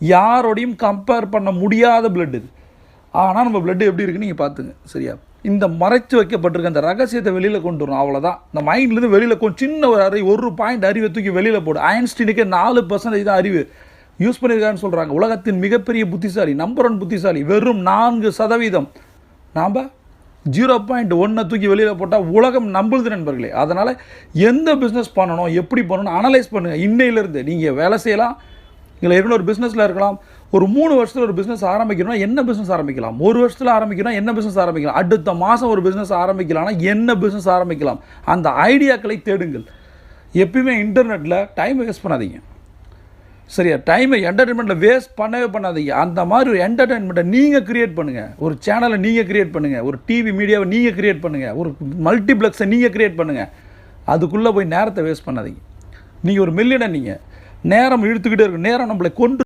யாரோடையும் கம்பேர் பண்ண முடியாத பிளட் இது. ஆனால் நம்ம பிளட் எப்படி இருக்குன்னு நீங்கள் பார்த்துங்க. சரியா? இந்த மறைச்சு வைக்கப்பட்டிருக்க அந்த ரகசியத்தை வெளியில் கொண்டு வரணும். அவ்வளோதான் இந்த மைண்ட்லேருந்து வெளியில் கொஞ்சம் சின்ன ஒரு அறிவு ஒரு பாயிண்ட் அறிவை தூக்கி வெளியில் போடு. ஐன்ஸ்டீனுக்கே நாலு பர்சன்டேஜ் தான் அறிவு. யூஸ் பண்ணியிருக்கான்னு சொல்கிறாங்க உலகத்தின் மிகப்பெரிய புத்திசாலி நம்பர் ஒன் புத்திசாலி வெறும் நான்கு சதவீதம். நாம் ஜீரோ பாயிண்ட் ஒன்றை தூக்கி வெளியில் போட்டால் உலகம் நம்புது நண்பர்களே. அதனால் எந்த பிஸ்னஸ் பண்ணணும் எப்படி பண்ணணும் அனலைஸ் பண்ணுங்கள் இன்னையிலேருந்து நீங்கள் வேலை செய்யலாம். இல்லை ஏற்கனவே ஒரு பிஸ்னஸில் இருக்கலாம். ஒரு மூணு வருஷத்தில் ஒரு பிஸ்னஸ் ஆரம்பிக்கணும்னா என்ன பிஸ்னஸ் ஆரம்பிக்கலாம்? ஒரு வருஷத்தில் ஆரம்பிக்கணும் என்ன பிஸ்னஸ் ஆரம்பிக்கலாம்? அடுத்த மாதம் ஒரு பிஸ்னஸ் ஆரம்பிக்கலாம்னா என்ன பிஸ்னஸ் ஆரம்பிக்கலாம்? அந்த ஐடியாக்களை தேடுங்கள். எப்பயுமே இன்டர்நெட்டில் டைம் வேஸ்ட் பண்ணாதீங்க. சரியா? டைமை என்டர்டைன்மெண்ட்டில் வேஸ்ட் பண்ணவே பண்ணாதீங்க. அந்த மாதிரி ஒரு என்டர்டைன்மெண்ட்டை நீங்கள் கிரியேட் பண்ணுங்கள் ஒரு சேனலை நீங்கள் கிரியேட் பண்ணுங்கள் ஒரு டிவி மீடியாவை நீங்கள் கிரியேட் பண்ணுங்கள் ஒரு மல்டிப்ளெக்ஸை நீங்கள் கிரியேட் பண்ணுங்கள் அதுக்குள்ளே போய் நேரத்தை வேஸ்ட் பண்ணாதீங்க. நீங்கள் ஒரு மில்லியனை நீங்கள் நேரம் இழுத்துக்கிட்டே இருக்கும் நேரம் நம்மளை கொண்டு